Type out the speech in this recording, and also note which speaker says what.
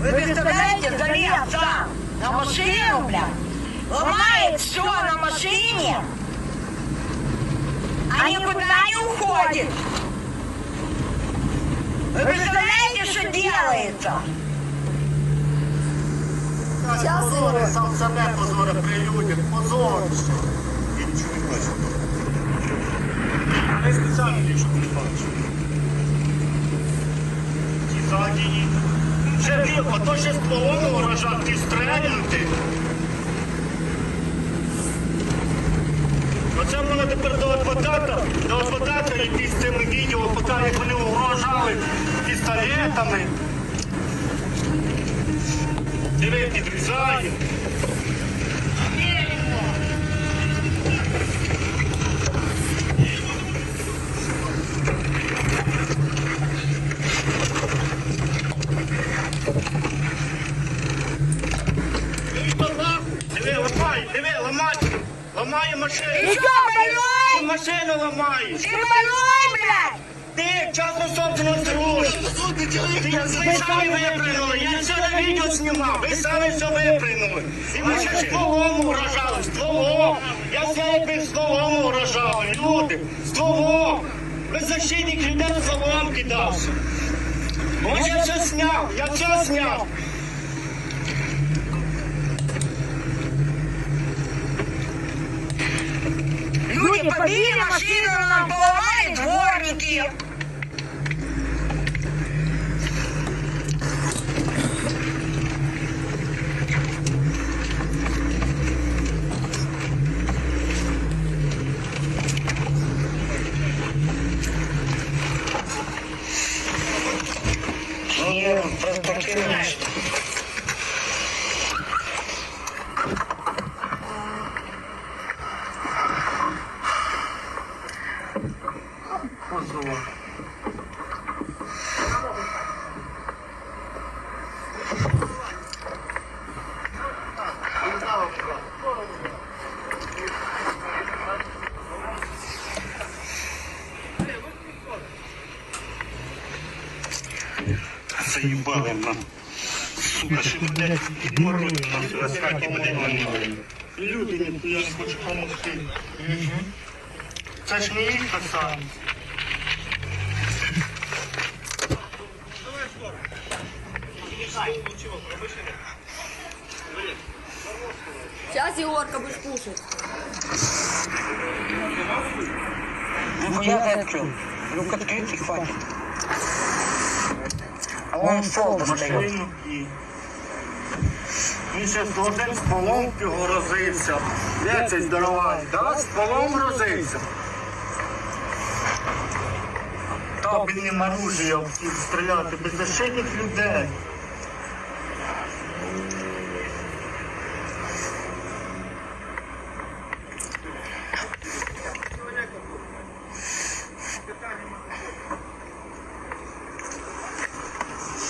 Speaker 1: Вы представляете, залез сам на машину, блядь, ломает все на машине, а никуда не уходит. Вы представляете, что делается?
Speaker 2: Сейчас
Speaker 3: Позори, сам себе позори при людях, позорище. І нічого не бачу. Не спеціально лішу не бачу. Ті задії. Ще а то ще з полону урожа, ти стрелянти. Оце мене тепер до адвоката, до адвоката йти з цими відео, поки як вони угрожали пістолетами. Диви, підрізає. Диви, ламай, диви, ламай. Ламає машину.
Speaker 1: Ты что, больной?
Speaker 3: Ти машину ламаєш.
Speaker 1: Ты больной, блядь?
Speaker 3: Ти частну собственность рушиш. Ти ви самі випрыгнули. Я все на відео знімав. Ви самі все випрыгнули. І ви ще стволом угрожали. Стволом. Я все як ви стволом угрожали. Люди. Стволом. Ви защитник людей стволом кидався. Ось я все зняв. Я все зняв.
Speaker 1: Люди побили машину, нам поломали дворники. Просто кидаешь.
Speaker 3: Заїбали нам. Сука, що блядь, підморили нам все, з хаті блядь, виняли. І люди ніхуя не хочуть допомогти. Це ж не їх коса.
Speaker 2: Сейчас, Егорка, будешь кушать.
Speaker 1: Нихуя ты открыл. Люк открыть и хватит. Он стол до
Speaker 3: Машину і... Він ще з одним з полом його Де цей здоровань? Да? З полом розився. Та, оружієм стріляти, беззащитних людей.